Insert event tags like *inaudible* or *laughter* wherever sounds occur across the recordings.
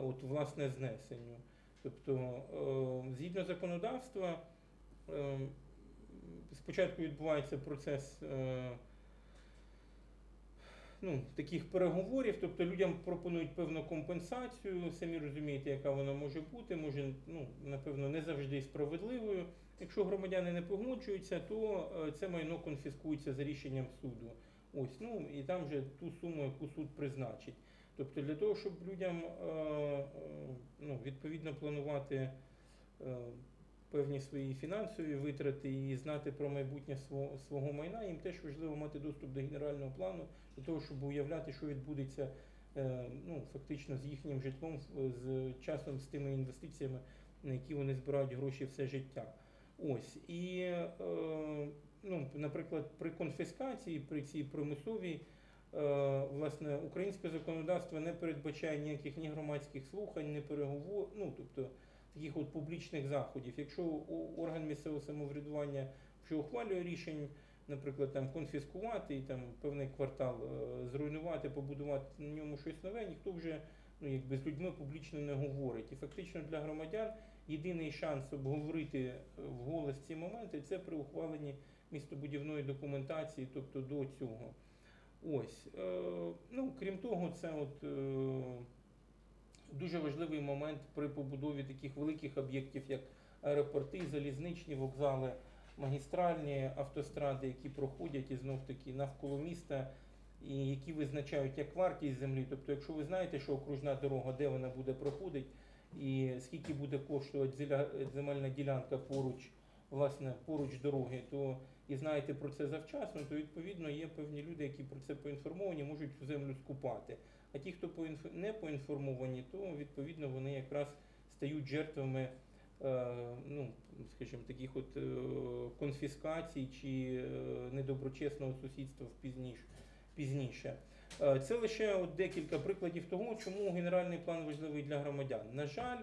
от, власне знесенню. Тобто, е, згідно законодавства, е, спочатку відбувається процес е, ну, таких переговорів, тобто людям пропонують певну компенсацію, самі розумієте, яка вона може бути, може, ну, напевно, не завжди справедливою. Якщо громадяни не погоджуються, то е, це майно конфіскується за рішенням суду. Ось, ну і там вже ту суму, яку суд призначить. Тобто для того, щоб людям е, е, ну, відповідно планувати е, певні свої фінансові витрати і знати про майбутнє свого, свого майна, їм теж важливо мати доступ до генерального плану для того, щоб уявляти, що відбудеться ну, фактично з їхнім житлом, з часом, з тими інвестиціями, на які вони збирають гроші все життя. Ось і, ну, наприклад, при конфіскації, при цій примусовій. Е, власне, українське законодавство не передбачає ніяких ні громадських слухань, ні переговорів, ну тобто таких от публічних заходів. Якщо орган місцевого самоврядування вже ухвалює рішення, наприклад, там конфіскувати і там певний квартал е, зруйнувати, побудувати на ньому щось нове, ніхто вже ну, якби з людьми публічно не говорить. І фактично для громадян єдиний шанс обговорити вголос ці моменти це при ухваленні містобудівної документації, тобто до цього. Ось, е, ну, крім того, це от е, дуже важливий момент при побудові таких великих об'єктів, як аеропорти, залізничні вокзали, магістральні автостради, які проходять і знов таки навколо міста, і які визначають як вартість землі. Тобто, якщо ви знаєте, що окружна дорога, де вона буде проходити, і скільки буде коштувати земельна ділянка поруч власне поруч дороги, то і знаєте про це завчасно, то відповідно є певні люди, які про це поінформовані, можуть цю землю скупати. А ті, хто не поінформовані, то відповідно вони якраз стають жертвами. Е, ну, скажімо, таких от е, конфіскацій чи е, недоброчесного сусідства пізніше. пізніше. Це лише от декілька прикладів того, чому генеральний план важливий для громадян. На жаль,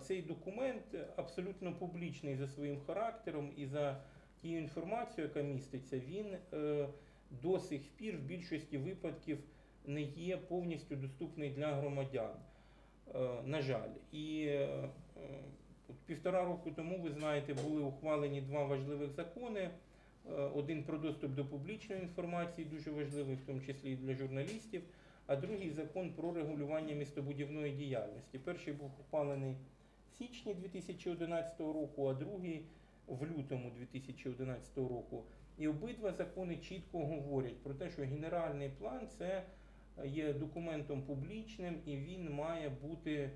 цей документ абсолютно публічний за своїм характером і за тією інформацією, яка міститься, він е, до сих пір в більшості випадків не є повністю доступний для громадян. Е, на жаль, і півтора року тому, ви знаєте, були ухвалені два важливих закони. Один про доступ до публічної інформації, дуже важливий, в тому числі і для журналістів а другий закон про регулювання містобудівної діяльності. Перший був ухвалений в січні 2011 року, а другий в лютому 2011 року. І обидва закони чітко говорять про те, що генеральний план це є документом публічним і він має бути е,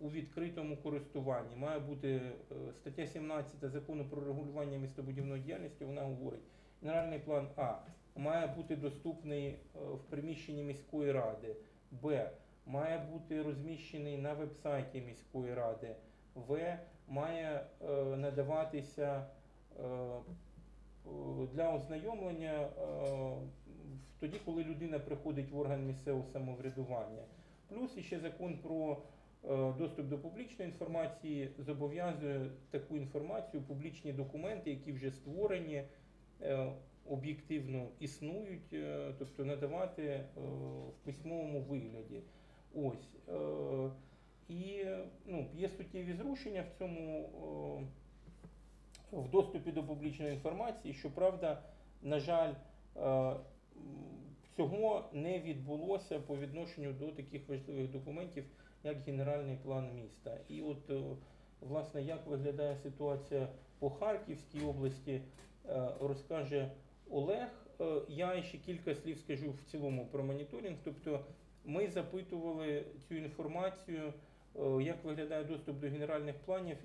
у відкритому користуванні. Має бути е, стаття 17 закону про регулювання містобудівної діяльності. Вона говорить, генеральний план А має бути доступний е, в приміщенні міської ради, Б. Має бути розміщений на веб-сайті міської ради, В. Має е, надаватися е, для ознайомлення тоді, коли людина приходить в орган місцевого самоврядування. Плюс іще закон про доступ до публічної інформації зобов'язує таку інформацію, публічні документи, які вже створені об'єктивно існують, е, тобто надавати е, в письмовому вигляді. Ось. Е, і ну, є суттєві зрушення в цьому в доступі до публічної інформації, щоправда, на жаль, цього не відбулося по відношенню до таких важливих документів, як Генеральний план міста. І от, власне, як виглядає ситуація по Харківській області, розкаже Олег. Е, я ще кілька слів скажу в цілому про моніторинг. Тобто ми запитували цю інформацію, е, як виглядає доступ до генеральних планів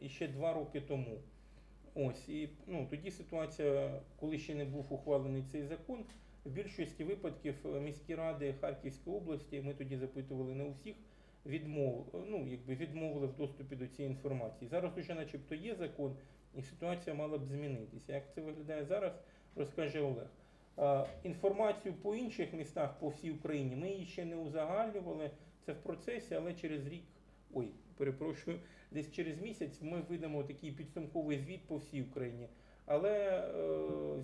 і ще два роки тому. Ось і ну, тоді ситуація, коли ще не був ухвалений цей закон, в більшості випадків е, міські ради Харківської області, ми тоді запитували не у всіх, відмов, ну, якби відмовили в доступі до цієї інформації. Зараз уже начебто є закон, і ситуація мала б змінитися. Як це виглядає зараз? розкаже Олег. Інформацію по інших містах по всій Україні ми її ще не узагальнювали. Це в процесі, але через рік, ой, перепрошую, десь через місяць ми видамо такий підсумковий звіт по всій Україні. Але е,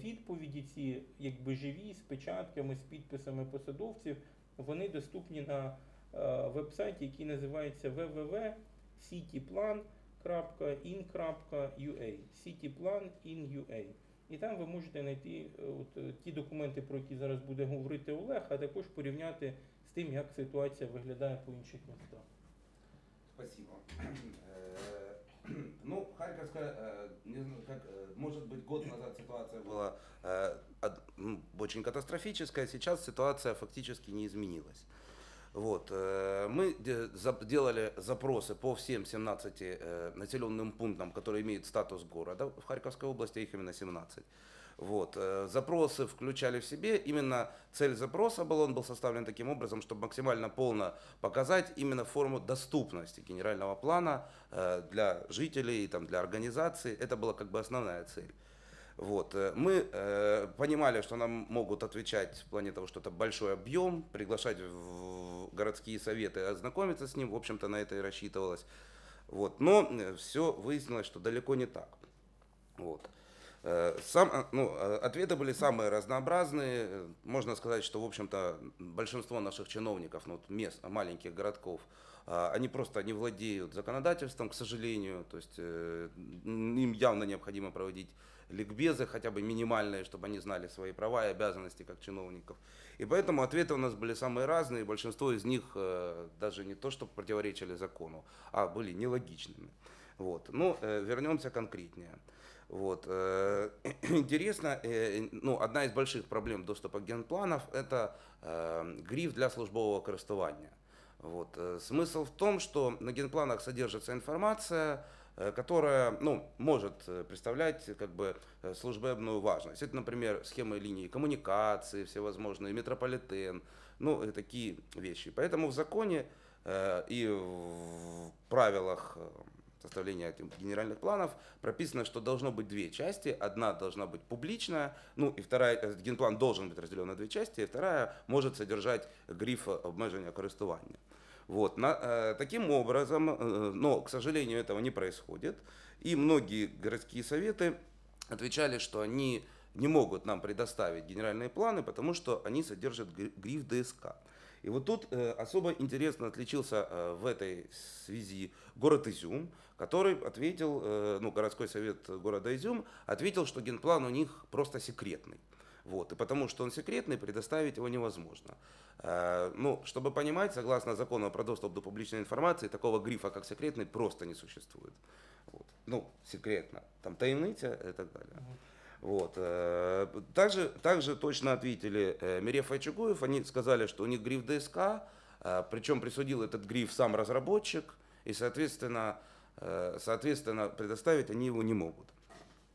відповіді ці, якби живі, з печатками, з підписами посадовців, вони доступні на е, веб-сайті, який називається www.cityplan.in.ua cityplan.in.ua І там ви можете знайти е, от, е, ті документи, про які зараз буде говорити Олег, а також порівняти з тим, як ситуація виглядає по інших містах. Спасибо. *clears throat* Э, *clears throat* Ну, Харьковская, э, не знаю, как, э, может быть, год назад ситуация была э, од- ну, очень катастрофическая, сейчас ситуация фактически не изменилась. Вот, э, мы делали запросы по всем 17 э, населенным пунктам, которые имеют статус города в Харьковской области, а их именно 17. Вот, э, запросы включали в себе, именно цель запроса была, он был составлен таким образом, чтобы максимально полно показать именно форму доступности генерального плана для жителей, там, для организаций. Это была как бы основная цель. Вот. э, Мы э, понимали, что нам могут отвечать в плане того, что это большой объем, приглашать в городские советы, ознакомиться с ним, в общем-то, на это и рассчитывалось. Вот. Но все выяснилось, что далеко не так. Вот. Э, Сам, э, ну, э, ответы были самые разнообразные. Э, Можно сказать, что, в общем-то, большинство наших чиновников, ну, мест, маленьких городков, они просто не владеют законодательством, к сожалению. То есть э, им явно необходимо проводить ликбезы, хотя бы минимальные, чтобы они знали свои права и обязанности как чиновников. И поэтому ответы у нас были самые разные. и Большинство из них э, даже не то, что противоречили закону, а были нелогичными. Вот. Ну, э, вернемся конкретнее. Вот. э, *clears throat* Интересно, ну, одна из больших проблем доступа к генпланов – это гриф для службового користування. Вот. Смысл в том, что на генпланах содержится информация, которая ну, может э, представлять как бы э, служебную важность. Это, например, схемы линии коммуникации всевозможные, метрополитен, ну, такие вещи. Поэтому в законе э, и в правилах э, составления генеральных планов прописано, что должно быть две части. Одна должна быть публичная, ну и вторая, э, генплан должен быть разделен на две части, и вторая может содержать гриф обмежения користування. Вот, на, э, таким образом, э, но, к сожалению, этого не происходит. И многие городские советы отвечали, что они не могут нам предоставить генеральные планы, потому что они содержат гри- гриф ДСК. И вот тут э, особо интересно отличился э, в этой связи город Изюм, который ответил, э, ну, городской совет города Изюм ответил, что генплан у них просто секретный. Вот, и потому что он секретный, предоставить его невозможно. Э, Ну, чтобы понимать, согласно закону про доступ до публичной информации, такого грифа, как секретный, просто не существует. Вот. Ну, секретно. Там таємниця и так далее. Вот. э, Также, также точно ответили э, Мирефа и Чугуев. Они сказали, что у них гриф ДСК, причем присудил этот гриф сам разработчик, и, соответственно, соответственно предоставить они его не могут.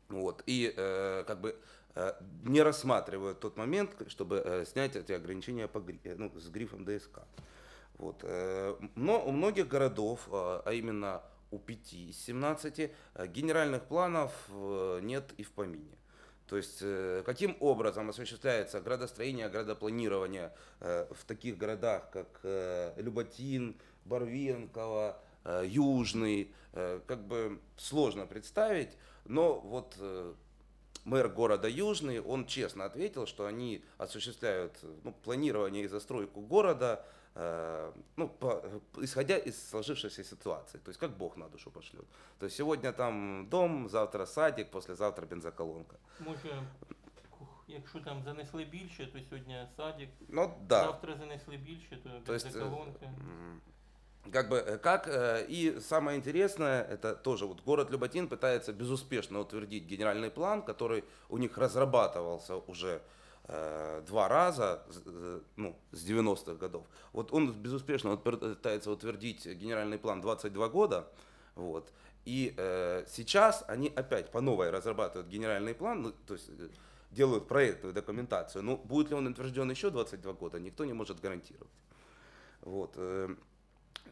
Вот. И э, как бы э, не рассматривают тот момент, чтобы э, снять эти ограничения по, э, ну, с грифом ДСК. Вот. э, Но у многих городов, э, а именно у 5 из 17, э, генеральных планов нет и в помине. То есть каким образом осуществляется градостроение, градопланирование в таких городах, как Люботин, Барвенково, Южный, э, как бы сложно представить, но вот э, мэр города Южный, он честно ответил, что они осуществляют ну, планирование и застройку города, э, ну, по- исходя из сложившейся ситуации, то есть как Бог на душу пошлет. То есть сегодня там дом, завтра садик, послезавтра бензоколонка. Може, ух, якщо там занесли більше, то сьогодні садик, Ну да. завтра занесли більше, то То есть, э, бензоколонка. м, как бы, э, как, э, и самое интересное, это тоже вот город Люботин пытается безуспешно утвердить генеральный план, который у них разрабатывался уже э, два раза, ну, с 90-х годов. Вот он безуспешно пытается утвердить генеральный план 22 года, вот. И э, сейчас они опять по новой разрабатывают генеральный план, ну, то есть делают проектную документацию. Но будет ли он утвержден еще 22 года, никто не может гарантировать. Вот.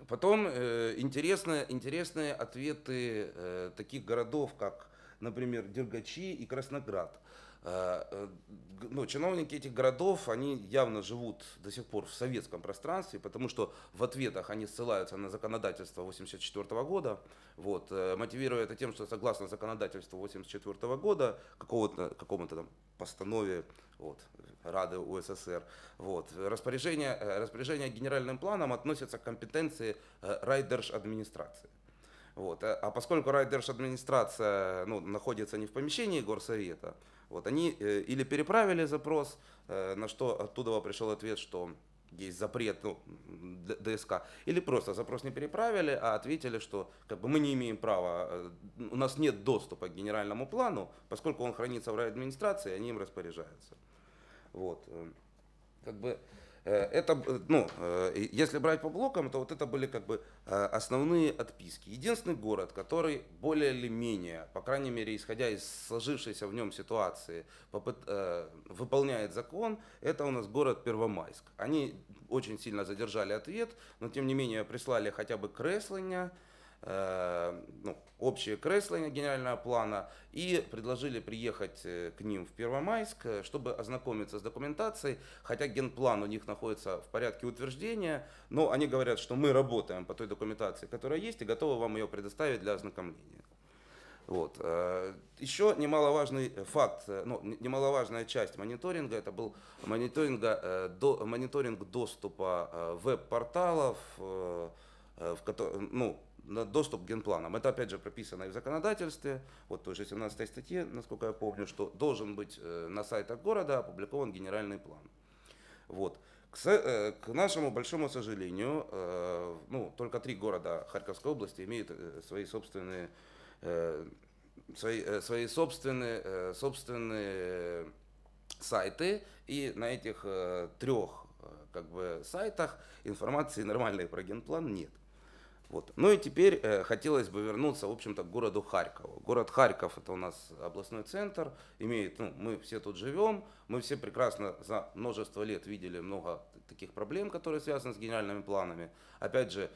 Потом э, интересные, интересные ответы э, таких городов, как, например, Дергачи и Красноград. Ну, чиновники этих городов, они явно живут до сих пор в советском пространстве, потому что в ответах они ссылаются на законодательство 1984 года, вот, мотивируя это тем, что согласно законодательству 1984 года, какого-то, какому-то там постанове вот, Рады УССР. Вот. Распоряжение, распоряжение генеральным планом относится к компетенции райдерш администрации. Вот. А поскольку райдерш администрация ну, находится не в помещении горсовета, вот, они э, или переправили запрос, э, на что оттуда пришел ответ, что есть запрет ну, ДСК, или просто запрос не переправили, а ответили, что как бы, мы не имеем права, э, у нас нет доступа к генеральному плану, поскольку он хранится в райадминистрации, они им распоряжаются. Вот. Как бы, это, э, ну, э, если брать по блокам, то вот это были как бы основные отписки. Единственный город, который более или менее, по крайней мере, исходя из сложившейся в нем ситуации, выполняет закон, это у нас город Первомайск. Они очень сильно задержали ответ, но тем не менее прислали хотя бы кресления, Э, ну, общее кресление генерального плана и предложили приехать э, к ним в Первомайск, э, чтобы ознакомиться с документацией, хотя генплан у них находится в порядке утверждения, но они говорят, что мы работаем по той документации, которая есть, и готовы вам ее предоставить для ознакомления. Вот. Еще немаловажный факт, ну, немаловажная часть мониторинга, это был мониторинга, до, мониторинг доступа веб-порталов, в, ну, доступ к генпланам. Это опять же прописано и в законодательстве, вот той же 17 статье, насколько я помню, что должен быть э, на сайтах города опубликован генеральный план. Вот. К, э, нашему большому сожалению, э, ну, только три города Харьковской области имеют свои собственные, свои, свои собственные, собственные сайты, и на этих трех как бы, сайтах информации нормальной про генплан нет. Вот. Ну и теперь э, хотелось бы вернуться, в общем-то, к городу Харькову. Город Харьков это у нас областной центр, имеет, ну, мы все тут живем, мы все прекрасно за множество лет видели много таких проблем, которые связаны с генеральными планами. Опять же,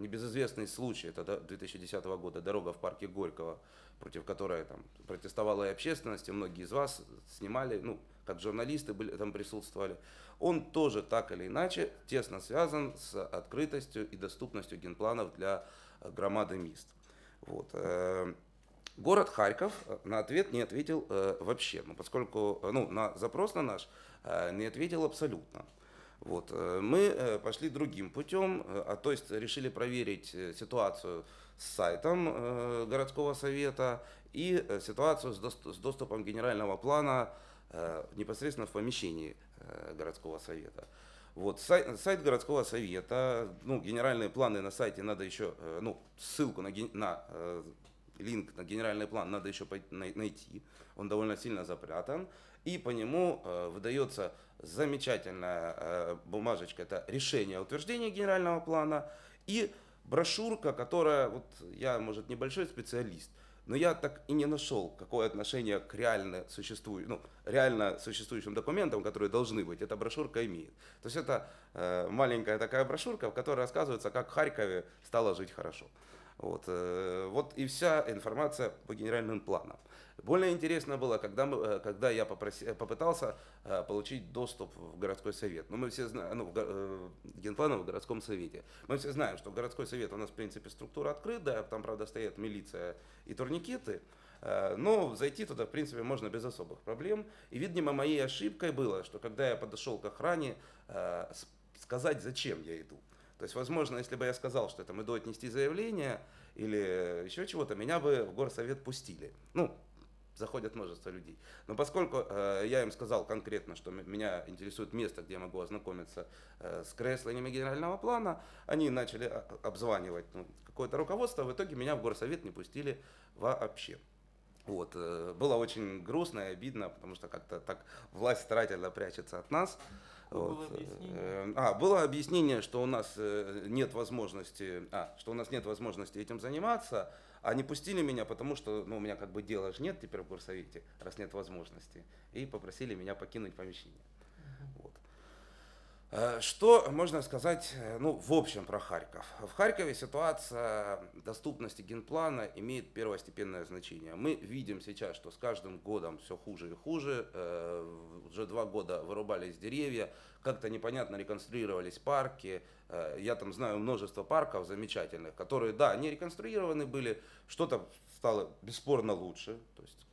небезызвестный случай, это 2010 года, дорога в парке Горького, против которой там протестовала и общественность, и многие из вас снимали, ну, как журналисты были, там присутствовали он тоже так или иначе тесно связан с открытостью и доступностью генпланов для э, громады МИСТ. Вот. Э, город Харьков э, на ответ не ответил вообще, ну, поскольку ну, на запрос на наш не ответил абсолютно. Вот. Мы пошли другим путем, а то есть решили проверить ситуацию с сайтом городского совета и ситуацию с доступом генерального плана непосредственно в помещении Э, городского совета. Вот, сайт, сайт городского совета, ну, генеральные планы на сайте надо еще, э, ну, ссылку на, на э, линк на генеральный план надо еще найти, он довольно сильно запрятан, и по нему выдается замечательная бумажечка, это решение о утверждении генерального плана, и брошюрка, которая, вот я, может, небольшой специалист, но я так и не нашел, какое отношение к реально, существую, ну, реально существующим документам, которые должны быть, эта брошюрка имеет. То есть это э, маленькая такая брошюрка, в которой рассказывается, как в Харькове стало жить хорошо. Вот, э, вот и вся информация по генеральным планам. Более интересно было, когда, мы, э, когда я попроси, попытался э, получить доступ в городской совет. Ну, мы все знаем, ну, в, генплана в городском совете. Мы все знаем, что городской совет у нас, в принципе, структура открытая, там, правда, стоят милиция и турникеты. Но зайти туда, в принципе, можно без особых проблем. И, видимо, моей ошибкой было, что когда я подошел к охране, сказать, зачем я иду. То есть, возможно, если бы я сказал, что мы иду отнести заявление или еще чего-то, меня бы в горсовет пустили. Ну, заходят множество людей. Но поскольку э, я им сказал конкретно, что меня интересует место, где я могу ознакомиться э, с креслениями генерального плана, они начали а, обзванивать ну, какое-то руководство, в итоге меня в горсовет не пустили вообще. Вот, э, было очень грустно и обидно, потому что как-то так власть старательно прячется от нас. Вот. Было объяснение? Э, а, было объяснение, что у нас э, нет возможности, а, что у нас нет возможности этим заниматься, а не пустили меня, потому что ну, у меня как бы дела же нет теперь в горсовете, раз нет возможности. И попросили меня покинуть помещение. Э, Что можно сказать, э, ну, в общем про Харьков? В Харькове ситуация доступности генплана имеет первостепенное значение. Мы видим сейчас, что с каждым годом все хуже и хуже. Э, Уже два года вырубались деревья, как-то непонятно реконструировались парки. Я там знаю множество парков замечательных, которые, да, не реконструированы были, что-то стало бесспорно лучше. То есть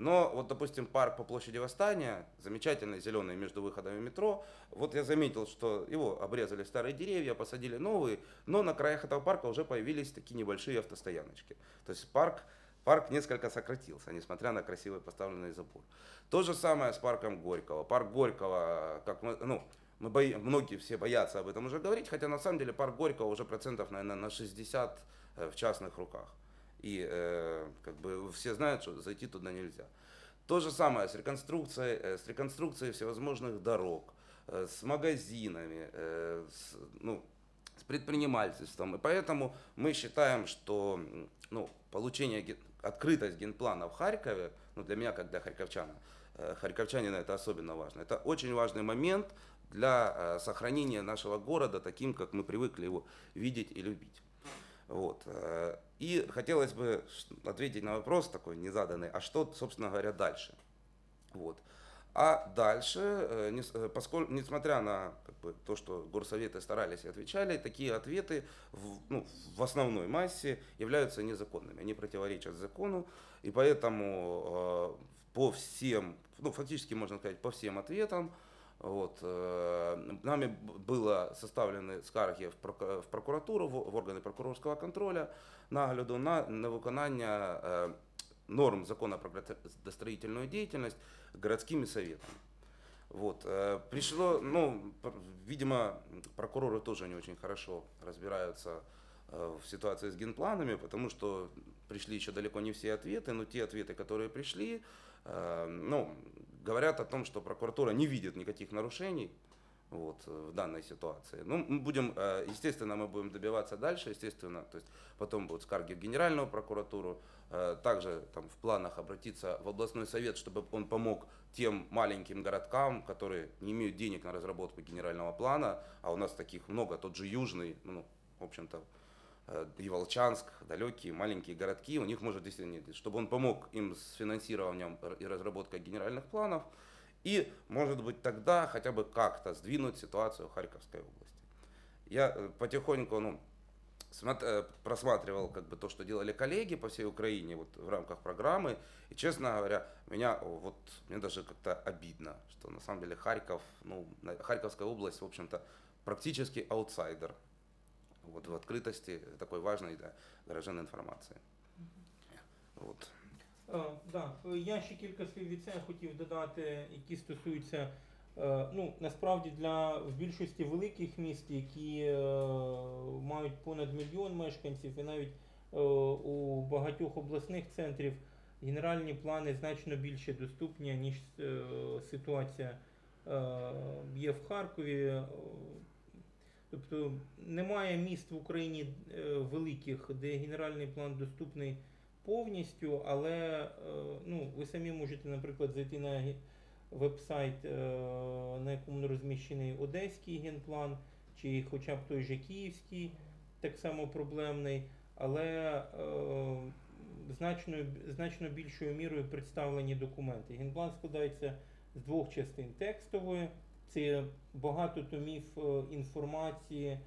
но вот, допустим, парк по площади Восстания, замечательный зеленый между выходами метро, вот я заметил, что его обрезали старые деревья, посадили новые, но на краях этого парка уже появились такие небольшие автостояночки. То есть парк, парк несколько сократился, несмотря на красивый поставленный забор. То же самое с парком Горького. Парк Горького, как мы, ну, мы бои, многие все боятся об этом уже говорить, хотя на самом деле парк Горького уже процентов, наверное, на 60 э, в частных руках. И э, как бы все знают, что зайти туда нельзя. То же самое с реконструкцией, э, с реконструкцией всевозможных дорог, э, с магазинами, э, с, ну, с предпринимательством. И поэтому мы считаем, что ну, получение, открытость генплана в Харькове, ну, для меня, как для харьковчана, харьковчанина это особенно важно. Это очень важный момент для сохранения нашего города таким, как мы привыкли его видеть и любить. Вот. э, И хотелось бы ответить на вопрос такой незаданный, а что, собственно говоря, дальше? Вот. А дальше, э, э, поскольку, несмотря на как бы, то, что горсоветы старались и отвечали, такие ответы в, ну, в основной массе являются незаконными, они противоречат закону, и поэтому по всем, ну, фактически можно сказать, по всем ответам, вот, э, нами было составлены скарги в, проку- в прокуратуру, в, органи прокурорського контроля нагляду на невиконання е, норм закона про градостроительную деятельность городскими советами. Вот. э, Пришло, ну, видимо, прокуроры тоже не очень хорошо разбираются э, в ситуации с генпланами, потому что пришли еще далеко не все ответы, но те ответы, которые пришли, э, ну, говорят о том, что прокуратура не видит никаких нарушений вот, в данной ситуации. Ну, мы будем, э, естественно, мы будем добиваться дальше, естественно, то есть потом будут скарги в Генеральную прокуратуру, э, также там в планах обратиться в областной совет, чтобы он помог тем маленьким городкам, которые не имеют денег на разработку генерального плана, а у нас таких много, тот же Южный, ну, в общем-то, и Волчанск, далекие маленькие городки, у них может действительно чтобы он помог им с финансированием и разработкой генеральных планов, и, может быть, тогда хотя бы как-то сдвинуть ситуацию в Харьковской области. Я э, потихоньку, ну, э, просматривал как бы то, что делали коллеги по всей Украине вот, в рамках программы. И, честно говоря, меня вот, мне даже как-то обидно, что на самом деле Харьков, ну, Харьковская область, в общем-то, практически аутсайдер вот, в открытости такой важной для горожан информации. Вот. Е, Да, я ще кілька слів від себе хотів додати, які стосуються. е, Ну, насправді для в більшості великих міст, які е, мають понад мільйон мешканців, і навіть е, у багатьох обласних центрів генеральні плани значно більше доступні, ніж е, ситуація є в Харкові. Тобто немає міст в Україні е, великих, де генеральний план доступний повністю, але е, ну, ви самі можете, наприклад, зайти на веб-сайт, е, на якому розміщений Одеський генплан, чи хоча б той же Київський, так само проблемний, але значно, значно більшою мірою представлені документи. Генплан складається з двох частин текстової. Це багато томів е, інформації е,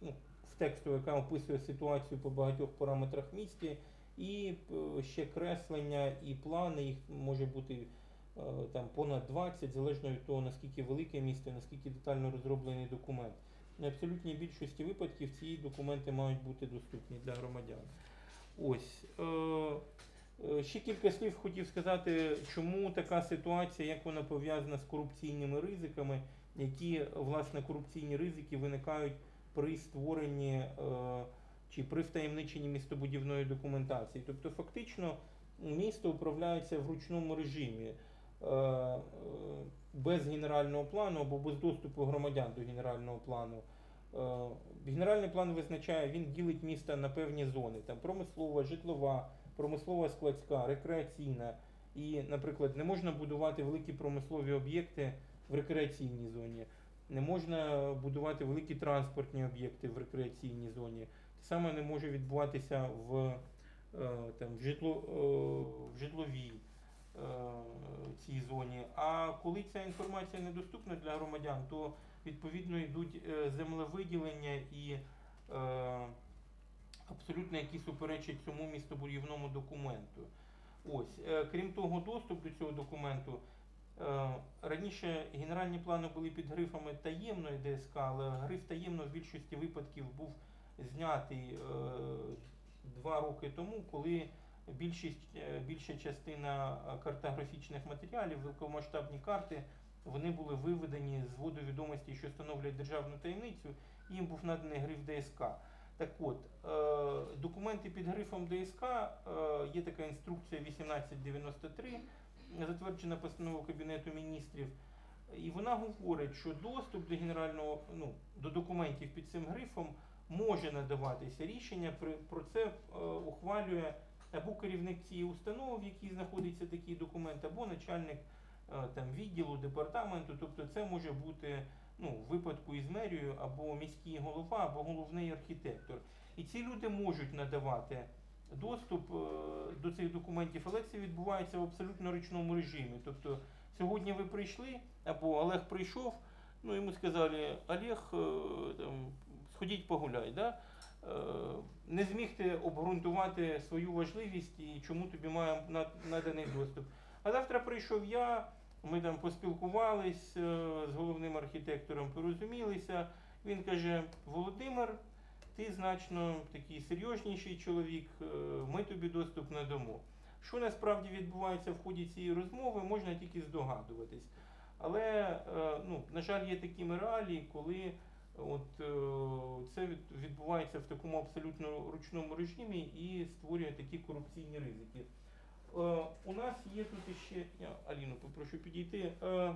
ну, в тексту, яка описує ситуацію по багатьох параметрах місті, і е, ще креслення і плани, їх може бути там понад 20, залежно від того, наскільки велике місто, наскільки детально розроблений документ. На абсолютній більшості випадків ці документи мають бути доступні для громадян. Ось. Е, ще кілька слів хотів сказати, чому така ситуація, як вона пов'язана з корупційними ризиками, які власне корупційні ризики виникають при створенні е, чи при втаємниченні містобудівної документації. Тобто, фактично, місто управляється в ручному режимі е, без генерального плану або без доступу громадян до генерального плану. Генеральний план визначає, він ділить місто на певні зони: там промислова, житлова, промислова складська, рекреаційна. І, наприклад, не можна будувати великі промислові об'єкти в рекреаційній зоні. не можна будувати великі транспортні об'єкти в рекреаційній зоні. Те саме не може відбуватися в, е, там, в, житло, е, в житловій е, цій зоні. А коли ця інформація недоступна для громадян, то відповідно йдуть землевиділення і абсолютно які суперечать цьому містобудівному документу. Ось, е, крім того, доступ до цього документу. е, Раніше генеральні плани були під грифами таємної ДСК, але гриф таємно в більшості випадків був знятий е, два роки тому, коли більшість, більша частина картографічних матеріалів, великомасштабні карти, вони були виведені з водовідомості, що становлять державну таємницю, і їм був наданий гриф ДСК. Так от, е, документи під грифом ДСК е, є така інструкція 1893, затверджена постановою Кабінету міністрів. І вона говорить, що доступ до генерального ну, до документів під цим грифом може надаватися рішення. Про це е, ухвалює або керівник цієї установи, в якій знаходиться такий документ, або начальник там відділу департаменту. Тобто, це може бути ну, в випадку із мерією або міський голова, або головний архітектор. І ці люди можуть надавати доступ е, до цих документів, але це відбувається в абсолютно ручному режимі. Тобто сьогодні ви прийшли, або Олег прийшов, ну йому сказали, Олег, е, там, сходіть погуляй. Да? Е, Не змігте обґрунтувати свою важливість і чому тобі має наданий доступ. А завтра прийшов я, ми там поспілкувались е, з головним архітектором, порозумілися. Він каже: Володимир, ти значно такий серйозніший чоловік, е, ми тобі доступ надамо. Що насправді відбувається в ході цієї розмови, можна тільки здогадуватись. Але, е, ну, на жаль, є такі реалії, коли от, це відбувається в такому абсолютно ручному режимі і створює такі корупційні ризики. Е, У нас є тут ще, я Аліну попрошу підійти. Е,